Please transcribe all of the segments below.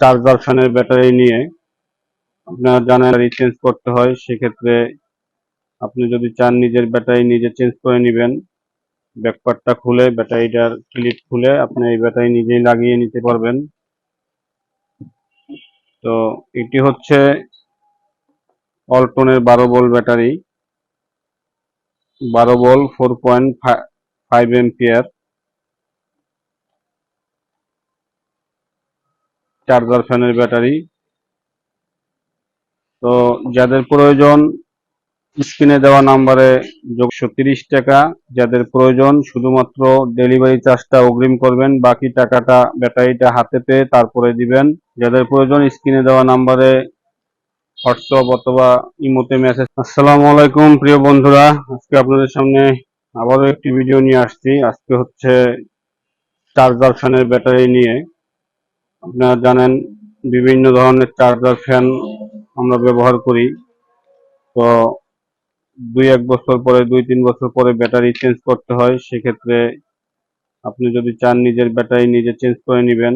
Charge ভার্সনের battery নিয়ে আপনারা জানেন চেঞ্জ করতে হয়, সেক্ষেত্রে আপনি যদি চান নিজের ব্যাটারি নিজে চেঞ্জ করে নেবেন ব্যাকপার্টটা খুলে ব্যাটারিটার ক্লিপ খুলে আপনি এই ব্যাটারি নিজেই লাগিয়ে নিতে পারবেন। তো এটি হচ্ছে অল্টনের বারো বল ব্যাটারি বারো বল four point five ampere charger ফ্যানের ব্যাটারি। তো যাদের প্রয়োজন, স্ক্রিনে দেওয়া নাম্বারে যোগশো তিরিশ টাকা। যাদের প্রয়োজন, শুধুমাত্র ডেলিভারি চার্জটা অগ্রিম করবেন, বাকি টাকাটা ব্যাটারিটা হাতে পেয়ে তারপরে দিবেন। যাদের প্রয়োজন, স্ক্রিনে দেওয়া নাম্বারে হোয়াটসঅ্যাপ অথবা ইমোতে মেসেজ। আসসালামু আলাইকুম, প্রিয় বন্ধুরা। আজকে আপনাদের সামনে আবারও একটি ভিডিও নিয়ে আসছি। আজকে হচ্ছে চার্জার ফ্যানের ব্যাটারি নিয়ে। আপনারা জানেন, বিভিন্ন ধরনের চার্জার ফ্যান আমরা ব্যবহার করি। তো দুই এক বছর পরে, দুই তিন বছর পরে ব্যাটারি চেঞ্জ করতে হয়। সেক্ষেত্রে আপনি যদি চান নিজের ব্যাটারি নিজে চেঞ্জ করে নেবেন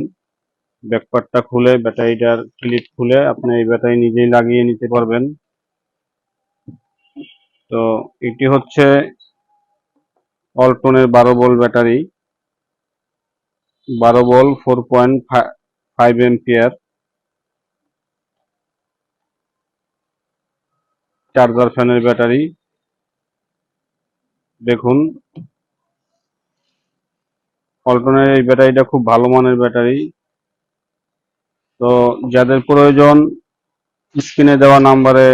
ব্যাকপার্টটা খুলে, ব্যাটারিটার ক্লিপ খুলে, আপনি এই ব্যাটারি নিজেই লাগিয়ে নিতে পারবেন। তো এটি হচ্ছে অল্টনের বারো বল ব্যাটারি। বারো বল four point five ampere charger ফ্যানের ব্যাটারি দেখুন অল্টনের এই ব্যাটারিটা খুব ভালো মানের ব্যাটারি তো যাদের প্রয়োজন, স্ক্রিনে দেওয়া নাম্বারে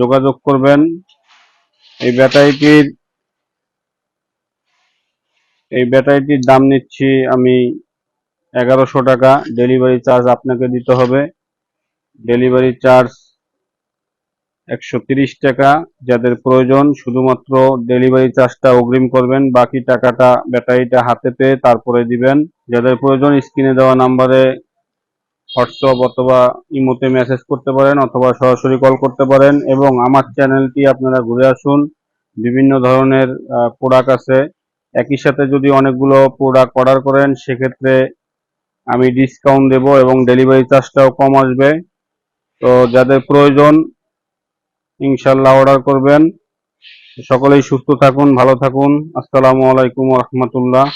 যোগাযোগ করবেন। এই ব্যাটারিটির এই ব্যাটারিটির দাম নিচ্ছি আমি এগারোশো টাকা ডেলিভারি চার্জ আপনাকে দিতে হবে। ডেলিভারি চার্জ একশো টাকা। যাদের প্রয়োজন, শুধুমাত্র ডেলিভারি চার্জটা অগ্রিম করবেন, বাকি টাকাটা ব্যাটারিটা হাতে পেয়ে তারপরে দিবেন। যাদের প্রয়োজন, স্ক্রিনে দেওয়া নাম্বারে হোয়াটসঅ্যাপ অথবা ইমোতে মেসেজ করতে পারেন অথবা সরাসরি কল করতে পারেন। এবং আমার চ্যানেলটি আপনারা ঘুরে আসুন। বিভিন্ন ধরনের প্রোডাক্ট আছে। একই সাথে যদি অনেকগুলো প্রোডাক্ট অর্ডার করেন, সেক্ষেত্রে আমি ডিসকাউন্ট দেব এবং ডেলিভারি চার্জটাও কম আসবে। তো যাদের প্রয়োজন, ইনশাল্লাহ অর্ডার করবেন। সকলেই সুস্থ থাকুন, ভালো থাকুন। আসসালামু আলাইকুম রহমতুল্লাহ।